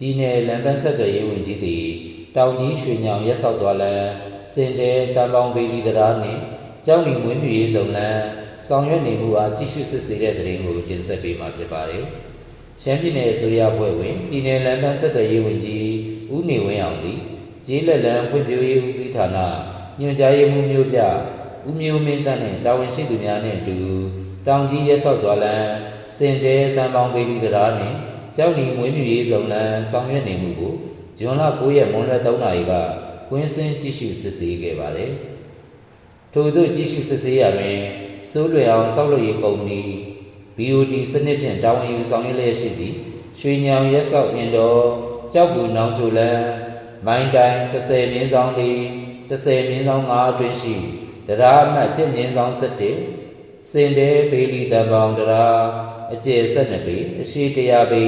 ပြည်내လမ်းပန်းဆက်သွယ်ရေးဝန်ကြီးသည်တောင်ကြီးရွှေညောင်ရက်ဆောက်သွားလမ်းစင်တဲတန်ပေါင်းဘေလီတရားနှင့်ကျောင်းလီမွေးမြူရေးစုံလမ်းဆောင်ရွက်နေမှုအားကြီးစုစစ်ဆေးတဲ့သတင်းကိုတင်ဆက်ပေးမှာဖြစ်ပါတယ်။ရှမ်းပြည်နယ်အစိုးရအဖွဲ့ဝင်ပြည်내လမ်းပန်းဆက်သွယ်ရေးဝန်ကြီးဦးနေဝင်းအောင်သည်ကျေးလက်လန်းဖွံ့ဖြိုးရေးဦးစီးဌာနညွှန်ကြားရေးမှူးမျိုးပြဦးမျိုးမင်းတန်းနှင့်တာဝန်ရှိသူများနှင့်အတူတောင်ကြီးရက်ဆောက်သွားလမ်းစင်တဲတန်ပေါင်းဘေလီတရားနှင့် ကျောင်းလီမွေးမြူရေးစုံလမ်းဆောင်ရွက်နေမှုကိုဇွန်လ9ရက်မွန်းလွဲ3နာရီကကွင်းစင်းကြည့်ရှုစစ်ဆေးခဲ့ပါတယ်။ထို့သို့ကြည့်ရှုစစ်ဆေးရတွင်စိုးလွယ်အောင်ဆောက်လုပ်ရေးကုမ္ပဏီ BOD စနစ်ဖြင့်တာဝန်ယူဆောင်ရွက်လျက်ရှိသည့်ရွှေညောင်ရက်ဆောက်အင်တော်ကြောက်ကူနောင်ချိုလန်းမိုင်းတိုင်း30မြင်းဆောင်လေး30မြင်းဆောင်5အတွင်းရှိတရားအမှတ်1မြင်းဆောင်7 စင်တဲဘေလီတံပေါင်တရားအကျယ်12ပေအရှိ100ပေ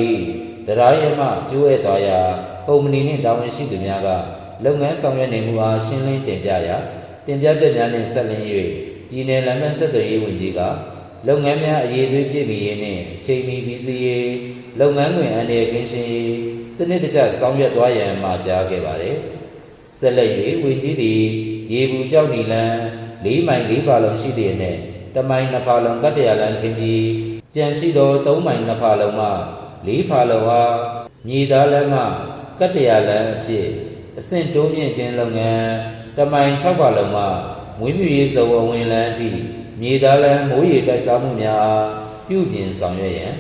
တရားရမကျိုးရဲသွားရာကုမ္ပဏီနှင့်တာဝန်ရှိသူများကလုပ်ငန်းဆောင်ရွက်နေမှုအားရှင်းလင်းတင်ပြရာတင်ပြချက်များနှင့်ဆက်လင်း၍ပြည်내လမ်းမဆက်သွယ်ရေးဝန်ကြီးကလုပ်ငန်းများအရေးသွေးပြည့်မီရေးနှင့်အချိန်မီပြီးစီးရေးလုပ်ငန်းတွင်အန္တရာယ်ကင်းရှင်းရေးစနစ်တကျဆောင်ရွက်သွားရန်မှာကြားခဲ့ပါတယ်။ဆက်လက်၍ဝေကြီးသည် ရေဘူးကြောက်နီလန်း၄မိုင်၄ပါလုံးရှိသည့်အနက် တမိုင်နှစ်ဖာလုံးကတ္တရာလန်းခင်းပြီးကြံရှိသော၃မိုင်နှစ်ဖာလုံးမှ၄ဖာလုံးအားမြေသားလမ်းမှကတ္တရာလန်းအဖြစ်အဆင့်တိုးမြင့်ခြင်းလုပ်ငန်းတမိုင်၆ပါလုံးမှမွေးမြူရေးစုံအဝင်လန်းအထိမြေသားလန်းမိုးရေတိုက်စားမှုများအားပြုပြင်ဆောင်ရွက်ရန်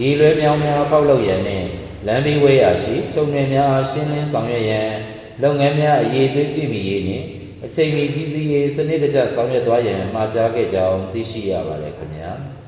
ရေလွဲမြောင်းများဖောက်လုပ်ရန်နှင့်လမ်းဘေးဝဲရာရှိချုံနယ်များအားရှင်းလင်းဆောင်ရွက်ရန်လုပ်ငန်းများအရေးသွေးပြည့်မီရေးနှင့် အချိန်မီပြီးစီးရေးစနစ်တကျဆောင်ရွက်သွားရန်မှာကြားခဲ့ကြောင်းသိရှိရပါတယ်ခင်ဗျာ။